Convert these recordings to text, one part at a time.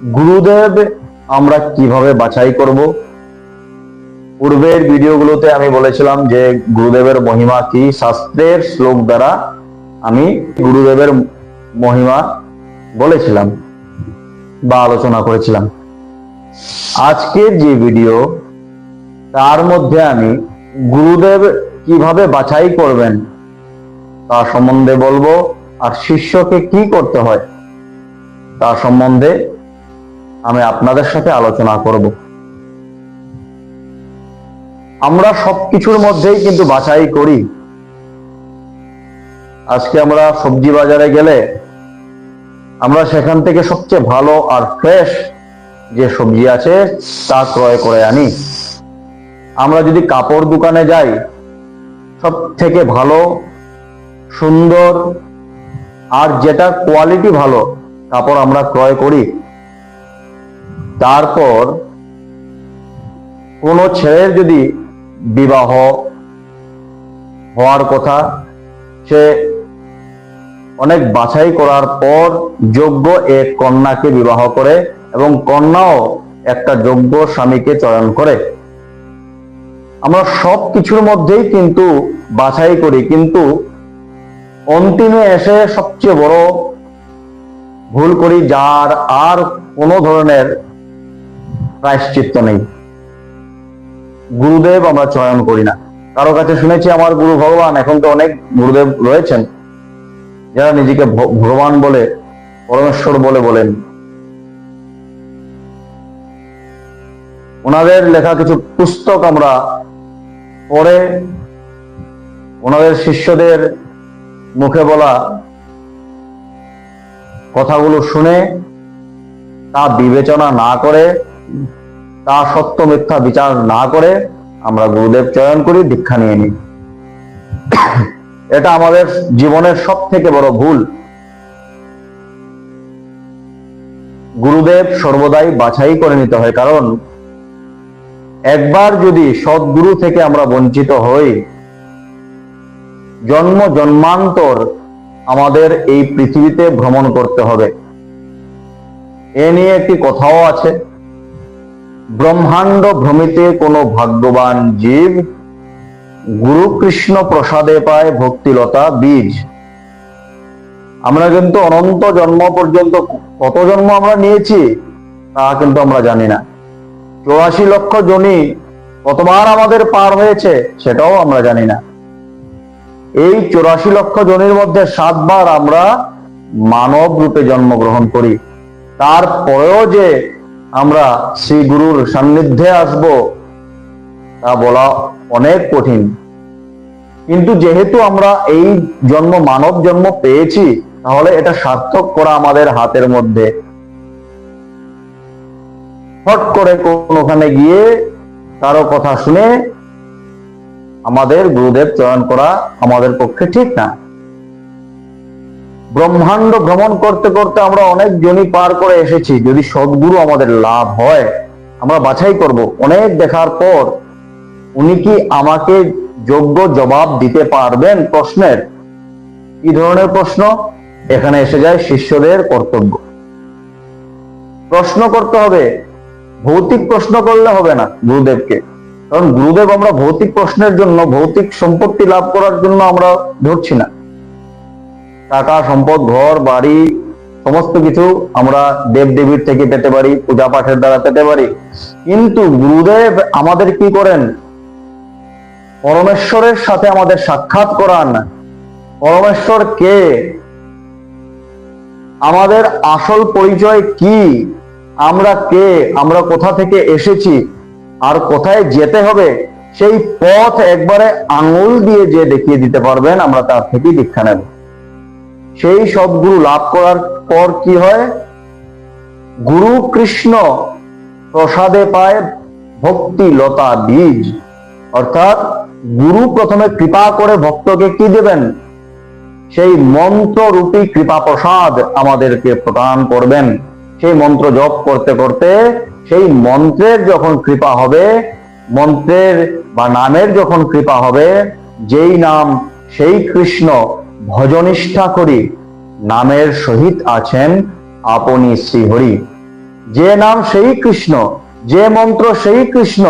গুরুদেব, আমরা কীভাবে বাছাই করব? পূর্বের ভিডিওগুলোতে আমি বলেছিলাম যে গুরুদেবের মহিমা কি? শাস্ত্রের শ্লোক দ্বারা আমি গুরুদেবের মহিমা বলেছিলাম বা আলোচনা করেছিলাম। আজকের যে ভিডিও, তার মধ্যে আমি গুরুদেব কীভাবে বাছাই করবেন তা সম্বন্ধে বলব, আর শিষ্যকে কি করতে হয় তা সম্বন্ধে আমি আপনাদের সাথে আলোচনা করব। আমরা সবকিছুর মধ্যেই কিন্তু বাছাই করি। আজকে আমরা সবজি বাজারে গেলে আমরা সেখান থেকে সবচেয়ে ভালো আর ফ্রেশ যে সবজি আছে তা ক্রয় করে আনি। আমরা যদি কাপড় দোকানে যাই সব থেকে ভালো, সুন্দর আর যেটা কোয়ালিটি ভালো, কাপড় আমরা ক্রয় করি। তারপর কোনো ছেলের যদি বিবাহ হওয়ার কথা, সে অনেক বাছাই করার পর যোগ্য এক কন্যাকে বিবাহ করে এবং কন্যাও একটা যোগ্য স্বামীকে চয়ন করে। আমরা সব কিছুর মধ্যেই কিন্তু বাছাই করি, কিন্তু অন্তিমে এসে সবচেয়ে বড় ভুল করি, যার আর কোনো ধরনের প্রায়শ্চিত্ত নেই। গুরুদেব আমরা চয়ন করি না। কারও কাছে শুনেছি আমার গুরু ভগবান, এখন তো অনেক গুরুদেব রয়েছেন, যারা নিজেকে ভগবান বলে, পরমেশ্বর বলে বলেন। ওনাদের লেখা কিছু পুস্তক আমরা পড়ে, ওনাদের শিষ্যদের মুখে বলা কথাগুলো শুনে, তা বিবেচনা না করে তা সত্য মিথ্যা বিচার না করে আমরা গুরুদেব চয়ন করি, দীক্ষা নিয়ে নিই। এটা আমাদের জীবনের সব থেকে বড় ভুল। গুরুদেব সর্বদাই বাছাই করে নিতে হয়, কারণ একবার যদি সদ্গুরু থেকে আমরা বঞ্চিত হই, জন্ম জন্মান্তর আমাদের এই পৃথিবীতে ভ্রমণ করতে হবে। এ নিয়ে একটি কথাও আছে। ব্রহ্মাণ্ড ভ্রমিতে কোনো ভাগ্যবান জীব গুরু কৃষ্ণ প্রসাদে পায় ভক্তিলতা বীজ। আমরা কিন্তু অনন্ত জন্ম পর্যন্ত কত জন্ম আমরা নিয়েছি তা কিন্তু আমরা জানি না। চৌরাশি লক্ষ জনি কতবার আমাদের পার হয়েছে সেটাও আমরা জানি না। এই চৌরাশি লক্ষ জনের মধ্যে সাতবার আমরা মানব রূপে জন্মগ্রহণ করি। তারপরেও যে আমরা শ্রী গুরুর সান্নিধ্যে আসব তা বলা অনেক কঠিন। কিন্তু যেহেতু আমরা এই জন্ম, মানব জন্ম পেয়েছি, তাহলে এটা সার্থক করা আমাদের হাতের মধ্যে। হট করে কোনোখানে গিয়ে কারও কথা শুনে আমাদের গুরুদেব চয়ন করা আমাদের পক্ষে ঠিক না। ব্রহ্মাণ্ড ভ্রমণ করতে করতে আমরা অনেক জনি পার করে এসেছি। যদি সদ্গুরু আমাদের লাভ হয়, আমরা বাছাই করব। অনেক দেখার পর উনি কি আমাকে যোগ্য জবাব দিতে পারবেন প্রশ্নের? কি ধরনের প্রশ্ন? এখানে এসে যায় শিষ্যদের কর্তব্য। প্রশ্ন করতে হবে। ভৌতিক প্রশ্ন করলে হবে না গুরুদেবকে। কারণ গুরুদেব আমরা ভৌতিক প্রশ্নের জন্য, ভৌতিক সম্পত্তি লাভ করার জন্য আমরা ধরছি না। টাকা, সম্পদ, ঘর, বাড়ি, সমস্ত কিছু আমরা দেব দেবীর থেকে পেতে পারি, পূজা পাঠের দ্বারা পেতে পারি। কিন্তু গুরুদেব আমাদের কি করেন? পরমেশ্বরের সাথে আমাদের সাক্ষাৎ করান। পরমেশ্বর কে? আমাদের আসল পরিচয় কি? আমরা কে? আমরা কোথা থেকে এসেছি? আর কোথায় যেতে হবে? সেই পথ একবারে আঙুল দিয়ে যে দেখিয়ে দিতে পারবেন, আমরা তার থেকেই দীক্ষা নেব। সেই সদ্গুরু লাভ করার পর কি হয়? গুরু কৃষ্ণ প্রসাদে পায় ভক্তি লতা বীজ। অর্থাৎ গুরু প্রথমে কৃপা করে ভক্তকে কি দেবেন? সেই মন্ত্র রূপী কৃপা প্রসাদ আমাদেরকে প্রদান করবেন। সেই মন্ত্র জপ করতে করতে সেই মন্ত্রের যখন কৃপা হবে, মন্ত্রের বা নামের যখন কৃপা হবে, যেই নাম সেই কৃষ্ণ ভজনিষ্ঠা করি। নামের সহিত আছেন আপনি শ্রীহরি। যে নাম সেই কৃষ্ণ, যে মন্ত্র সেই কৃষ্ণ।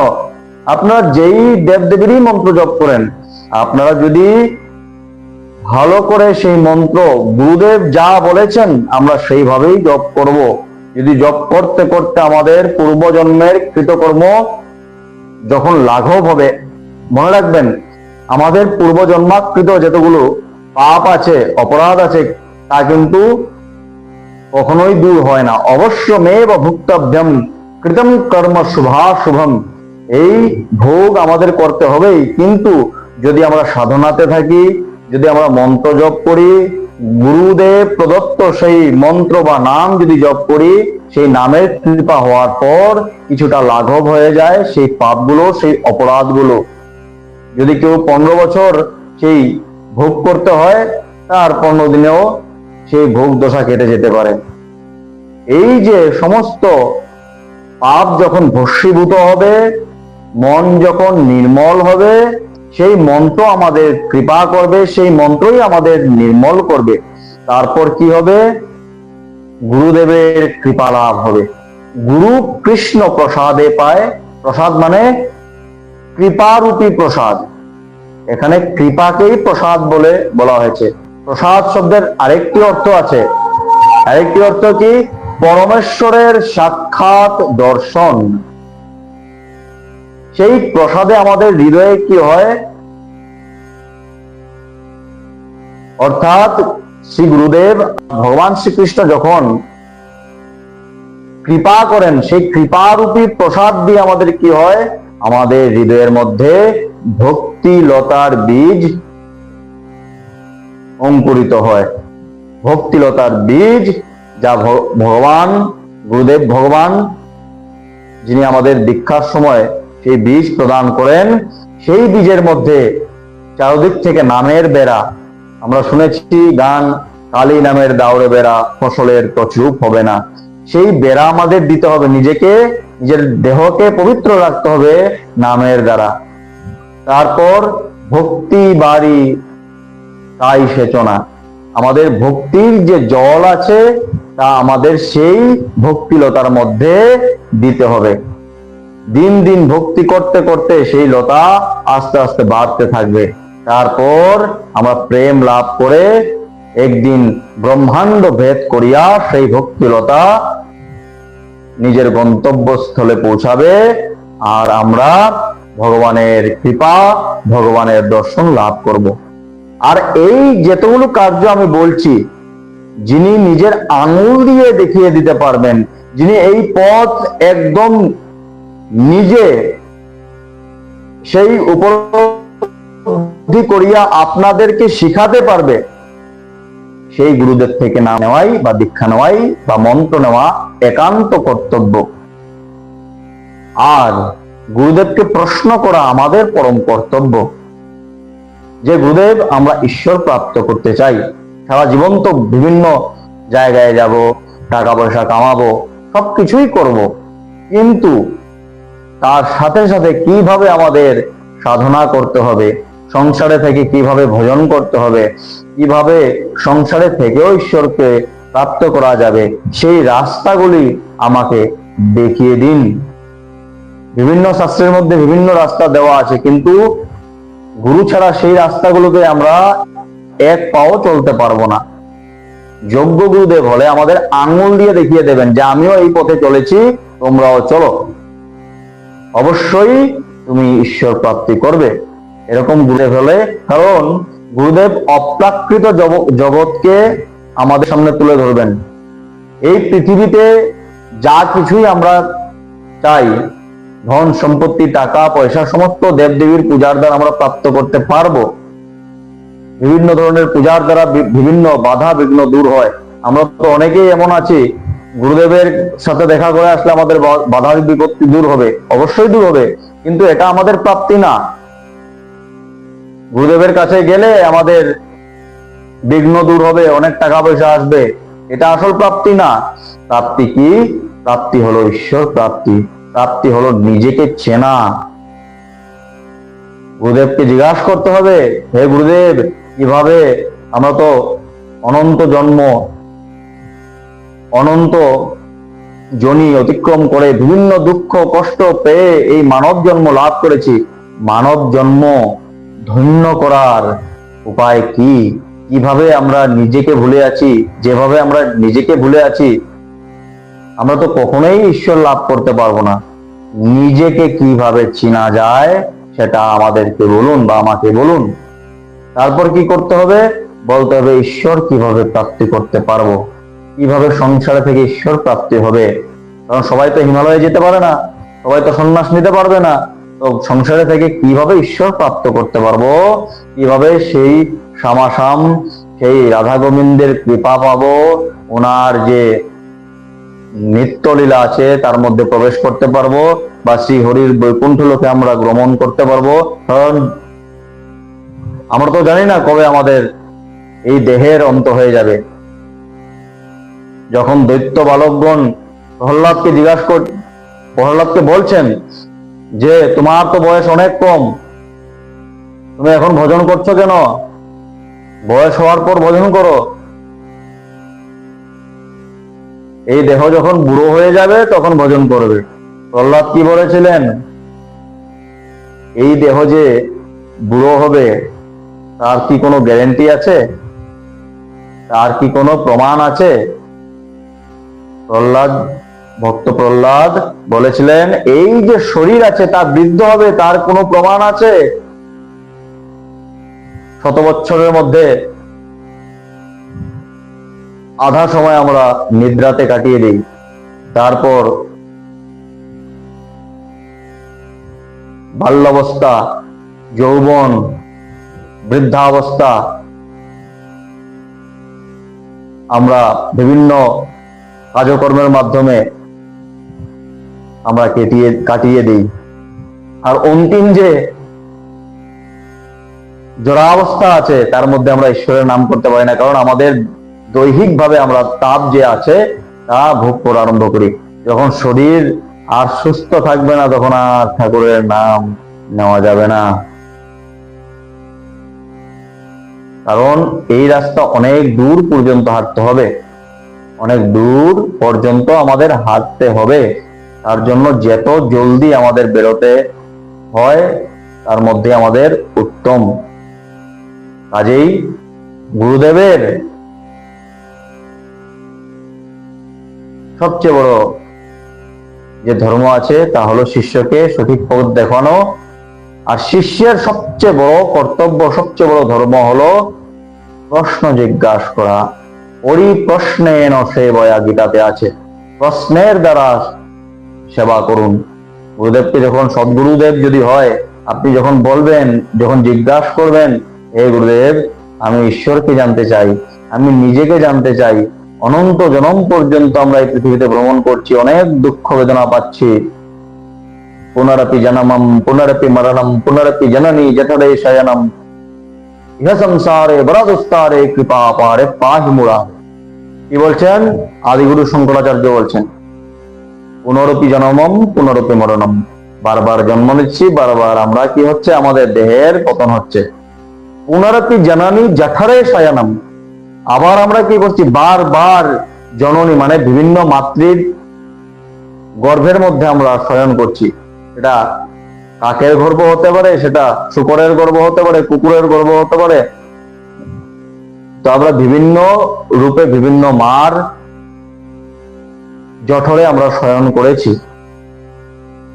আপনারা যেই দেবদেবীরই মন্ত্র জপ করেন, আপনারা যদি ভালো করে সেই মন্ত্র গুরুদেব যা বলেছেন, আমরা সেইভাবেই জপ করব। যদি জপ করতে করতে আমাদের পূর্বজন্মের কৃতকর্ম যখন লাঘব হবে, মনে রাখবেন, আমাদের পূর্বজন্মাকৃত যতগুলো পাপ আছে, অপরাধ আছে, তা কিন্তু কখনোই দূর হয় না। অবশ্য মেব ভুক্তভ্যম কৃতম কর্ম শুভা শুভম। এই ভোগ আমাদের করতে হবেই। কিন্তু যদি আমরা সাধনাতে থাকি, যদি আমরা মন্ত্র জপ করি, গুরুদেব প্রদত্ত সেই মন্ত্র বা নাম যদি জপ করি, সেই নামের কৃপা হওয়ার পর কিছুটা লাঘব হয়ে যায়, সেই পাপগুলো, সেই অপরাধগুলো। যদি কেউ পনেরো বছর সেই ভোগ করতে হয়, তার পনেরো দিনেও সেই ভোগ দশা কেটে যেতে পারে। এই যে সমস্ত পাপ যখন ভস্মীভূত হবে, মন যখন নির্মল হবে, সেই মন্ত্র আমাদের কৃপা করবে, সেই মন্ত্রই আমাদের নির্মল করবে। তারপর কি হবে? গুরুদেবের কৃপা লাভ হবে। গুরু কৃষ্ণ প্রসাদে পায়। প্রসাদ মানে কৃপারূপী প্রসাদ। এখানে কৃপাকেই প্রসাদ বলে বলা হয়েছে। প্রসাদ শব্দের আরেকটি অর্থ আছে। আরেকটি অর্থ কি? পরমেশ্বরের সাক্ষাৎ দর্শন। সেই প্রসাদে আমাদের হৃদয়ে কি হয়? অর্থাৎ শ্রী গুরুদেব, ভগবান শ্রীকৃষ্ণ যখন কৃপা করেন, সেই কৃপারূপী প্রসাদ দিয়ে আমাদের কি হয়? আমাদের হৃদয়ের মধ্যে ভক্তি বীজ অঙ্কুরিত হয়। ভক্তিলতার বীজ যা ভগবান, গুরুদেব ভগবান, যিনি আমাদের দীক্ষার সময় সেই বীজ প্রদান করেন, সেই বীজের মধ্যে চারদিক থেকে নামের বেড়া। আমরা শুনেছি গান, কালী নামের দাউড়ে বেড়া, ফসলের তছরূপ হবে না। সেই বেড়া আমাদের দিতে হবে নিজেকে, নিজের দেহকে পবিত্র রাখতে হবে নামের দ্বারা। তারপর ভক্তি বাড়ি, তাই সেচনা। আমাদের ভক্তির যে জল আছে, তা আমাদের সেই ভক্তিলতার মধ্যে দিতে হবে। দিন দিন ভক্তি করতে করতে সেই লতা আস্তে আস্তে বাড়তে থাকবে। তারপর আমরা প্রেম লাভ করে একদিন ব্রহ্মাণ্ড ভেদ করিয়া সেই ভক্তিলতা নিজের গন্তব্যস্থলে পৌঁছাবে। আর আমরা ভগবানের কৃপা, ভগবানের দর্শন লাভ করব। আর এই যেতগুলো কার্য আমি বলছি, যিনি নিজের আঙুল দিয়ে দেখিয়ে দিতে পারবেন, যিনি এই পথ একদম নিজে সেই উপলব্ধি করিয়া আপনাদেরকে শিখাতে পারবে, সেই গুরুদেব থেকে না নেওয়াই বা দীক্ষা নেওয়াই বা মন্ত্র নেওয়া একান্ত কর্তব্য। আর গুরুদেবকে প্রশ্ন করা আমাদের পরম কর্তব্য। যে গুরুদেব আমরা ঈশ্বর প্রাপ্ত করতে চাই, সারা জীবন তো বিভিন্ন জায়গায় যাব টাকা পয়সা কামাবো, সবকিছুই করব। কিন্তু তার সাথে সাথে কীভাবে আমাদের সাধনা করতে হবে, সংসারে থেকে কীভাবে ভজন করতে হবে, কীভাবে সংসারে থেকেও ঈশ্বরকে প্রাপ্ত করা যাবে, সেই রাস্তাগুলি আমাকে দেখিয়ে দিন। বিভিন্ন শাস্ত্রের মধ্যে বিভিন্ন রাস্তা দেওয়া আছে, কিন্তু গুরু ছাড়া সেই রাস্তাগুলোতে আমরা এক পাও চলতে পারব না। যোগ্য গুরুদেব হলে আমাদের আঙ্গুল দিয়ে দেখিয়ে দেবেন যে আমিও এই পথে চলেছি, তোমরাও চলো। অবশ্যই তুমি ঈশ্বর প্রাপ্তি করবে। এরকম গুরুদেব হলে, কারণ গুরুদেব অপ্রাকৃত জগৎকে আমাদের সামনে তুলে ধরবেন। এই পৃথিবীতে যা কিছুই আমরা চাই ধন সম্পত্তি, টাকা, পয়সা, সমস্ত দেবদেবীর পূজার দ্বারা আমরা প্রাপ্ত করতে পারব। বিভিন্ন ধরনের পূজার দ্বারা বিভিন্ন বাধা বিঘ্ন দূর হয়। আমরা তো অনেকেই এমন আছি, গুরুদেবের সাথে দেখা করে আসলে আমাদের বাধা বিপত্তি দূর হবে। অবশ্যই দূর হবে, কিন্তু এটা আমাদের প্রাপ্তি না। গুরুদেবের কাছে গেলে আমাদের বিঘ্ন দূর হবে, অনেক টাকা পয়সা আসবে। এটা আসল প্রাপ্তি না। প্রাপ্তি কি? প্রাপ্তি হলো ঈশ্বর প্রাপ্তি। প্রাপ্তি হলো নিজেকে চেনা। গুরুদেবকে জিজ্ঞাসা করতে হবে, হে গুরুদেব, কীভাবে? আমরা তো অনন্ত জন্ম, অনন্ত জনি অতিক্রম করে বিভিন্ন দুঃখ, কষ্ট পেয়ে এই মানব জন্ম লাভ করেছি। মানব জন্ম ধন্য করার উপায় কি? কীভাবে আমরা নিজেকে ভুলে আছি? যেভাবে আমরা নিজেকে ভুলে আছি আমরা তো কখনোই ঈশ্বর লাভ করতে পারব না। নিজেকে কীভাবে চিনা যায়, সেটা আমাদেরকে বলুন বা আমাকে বলুন। তারপর কি করতে হবে? বলতে হবে, ঈশ্বর কীভাবে প্রাপ্তি করতে পারব? কীভাবে সংসারে থেকে ঈশ্বর প্রাপ্তি হবে? কারণ সবাই তো হিমালয়ে যেতে পারে না, সবাই তো সন্ন্যাস নিতে পারবে না। তো সংসারে থেকে কীভাবে ঈশ্বর প্রাপ্ত করতে পারব? কীভাবে সেই সামাসাম সেই রাধা গোবিন্দের কৃপা পাবো? ওনার যে নিত্যলীলা আছে, তার মধ্যে প্রবেশ করতে পারব বা শ্রী হরির বৈকুণ্ঠ লোকে আমরা গ্রমণ করতে পারব। কারণ আমরা তো জানি না কবে আমাদের এই দেহের অন্ত হয়ে যাবে। যখন দৈত্য বালকগণ প্রহ্লাদকে জিজ্ঞাসা কর প্রহ্লাদকে বলছেন যে, তোমার তো বয়স অনেক কম। তুমি এখন ভজন করছ কেন? বয়স হওয়ার পর ভজন করো। এই দেহ যখন বুড়ো হয়ে যাবে, তখন ভজন করবে। প্রহ্লাদ কি বলেছিলেন? এই দেহ যে বুড়ো হবে, তার কি কোনো গ্যারেন্টি আছে? তার কি কোনো প্রমাণ আছে? প্রহ্লাদ, ভক্ত প্রহ্লাদ বলেছিলেন, এই যে শরীর আছে তা বৃদ্ধ হবে, তার কোনো প্রমাণ আছে? শত বছরের মধ্যে আধা সময় আমরা নিদ্রাতে কাটিয়ে দিই। তারপর বাল্যাবস্থা, যৌবন, বৃদ্ধাবস্থা আমরা বিভিন্ন কাজকর্মের মাধ্যমে আমরা কেটিয়ে, কাটিয়ে দিই। আর অন্তিম যে জড়াবস্থা আছে, তার মধ্যে আমরা ঈশ্বরের নাম করতে পারি না, কারণ আমাদের দৈহিক ভাবে আমরা তাপ যে আছে, তা ভোগ করা আরম্ভ করি। যখন শরীর আর সুস্থ থাকবে না, তখন আর ঠাকুরের নাম নেওয়া যাবে না। কারণ এই রাস্তা অনেক দূর পর্যন্ত হাঁটতে হবে। অনেক দূর পর্যন্ত আমাদের হাঁটতে হবে। তার জন্য যত জলদি আমাদের বেরোতে হয়, তার মধ্যে আমাদের উত্তম। কাজেই গুরুদেবের সবচেয়ে বড় যে ধর্ম আছে, তা হলো শিষ্যকে সঠিক পথ দেখানো। আর শিষ্যের সবচেয়ে বড় কর্তব্য, সবচেয়ে বড় ধর্ম হলো প্রশ্ন জিজ্ঞাসা করা। ওরি প্রশ্নে সেবয়া গীতাতে আছে, প্রশ্নের দ্বারা সেবা করুন। গুরুদেবকে যখন সদ্গুরুদেব যদি হয়, আপনি যখন বলবেন, যখন জিজ্ঞাসা করবেন, হে গুরুদেব, আমি ঈশ্বরকে জানতে চাই, আমি নিজেকে জানতে চাই অনন্ত জনম পর্যন্ত আমরা এই পৃথিবীতে ভ্রমণ করছি, অনেক দুঃখ বেদনা পাচ্ছি। পুনরপি জনমম, পুনরপি মরণম, পুনরপি জননী জঠরে শয়নম ইহ সংসারে বরাদুস্তারে কৃপা পারে পাহি মুড়া কি বলছেন? আদিগুরু শঙ্করাচার্য বলছেন, পুনরপি জনমম, পুনরপি মরণম। বারবার জন্ম নিচ্ছি, বারবার আমরা কি হচ্ছে? আমাদের দেহের পতন হচ্ছে। পুনরপি জননী জঠরে শয়নম আবার আমরা কি করছি? বারবার জননী মানে বিভিন্ন মাতৃর গর্ভের মধ্যে আমরা শয়ন করছি। এটা কাকের গর্ভ হতে পারে, সেটা শুকরের গর্ভ হতে পারে, কুকুরের গর্ভ হতে পারে। তো আমরা বিভিন্ন রূপে বিভিন্ন মার জঠরে আমরা শয়ন করেছি।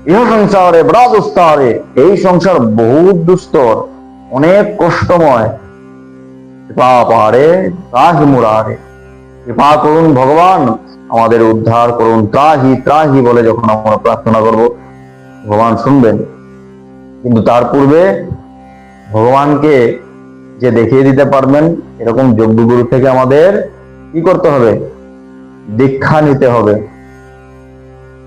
ইহ সংসারে বড় দুস্তরে এই সংসার বহুত দুস্তর, অনেক কষ্টময়। কৃপা পাহাড়ে ত্রাহি মুরারে কৃপা করুন ভগবান, আমাদের উদ্ধার করুন। ত্রাহি ত্রাহি বলে যখন আমরা প্রার্থনা করব, ভগবান শুনবেন। কিন্তু তার পূর্বে ভগবানকে যে দেখিয়ে দিতে পারবেন, এরকম যজ্ঞগুরু থেকে আমাদের কি করতে হবে? দীক্ষা নিতে হবে।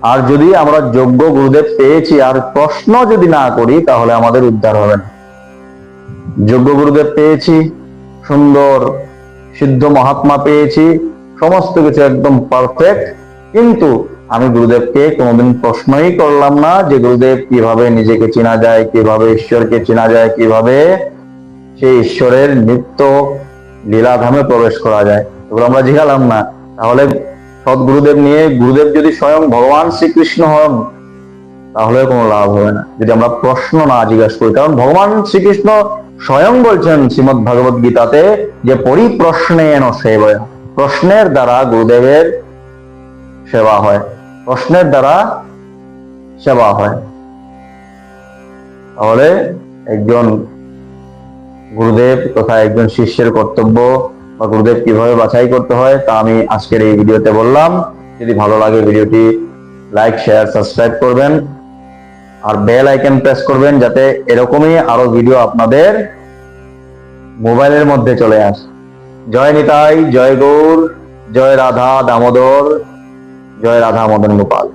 আর যদি আমরা যোগ্য গুরুদেব পেয়েছি, আর প্রশ্ন যদি না করি, তাহলে আমাদের উদ্ধার হবে না। যোগ্য গুরুদেব পেয়েছি সুন্দর, সিদ্ধ মহাত্মা পেয়েছি। সমস্ত কিছু একদম পারফেক্ট কিন্তু আমি গুরুদেবকে কোনোদিন প্রশ্নই করলাম না যে গুরুদেব কীভাবে নিজেকে চেনা যায়, কীভাবে ঈশ্বরকে চেনা যায়, কীভাবে সেই ঈশ্বরের নিত্য লীলাধামে প্রবেশ করা যায়। এগুলো আমরা জিজ্ঞালাম না। তাহলে সদ্গুরুদেব নিয়ে গুরুদেব যদি স্বয়ং ভগবান শ্রীকৃষ্ণ হন তাহলে কোনো লাভ হবে না। যদি আমরা প্রশ্ন না জিজ্ঞাসা করি, কারণ ভগবান শ্রীকৃষ্ণ স্বয়ং বলছেন শ্রীমদ ভগবত গীতাতে যে পরিপ্রশ্নে এন সেবয়। প্রশ্নের দ্বারা গুরুদেবের সেবা হয়। প্রশ্নের দ্বারা সেবা হয়। তাহলে একজন গুরুদেব তথা একজন শিষ্যের কর্তব্য বা গুরুদেব কীভাবে বাছাই করতে হয়, তা আমি আজকের এই ভিডিওতে বললাম। যদি ভালো লাগে ভিডিওটি, লাইক, শেয়ার, সাবস্ক্রাইব করবেন। আর বেল আইকন প্রেস করবেন যাতে এরকমই আরও ভিডিও আপনাদের মোবাইলের মধ্যে চলে আসে। জয় নিতাই, জয় গৌর, জয় রাধা দামোদর, জয় রাধা মদন গোপাল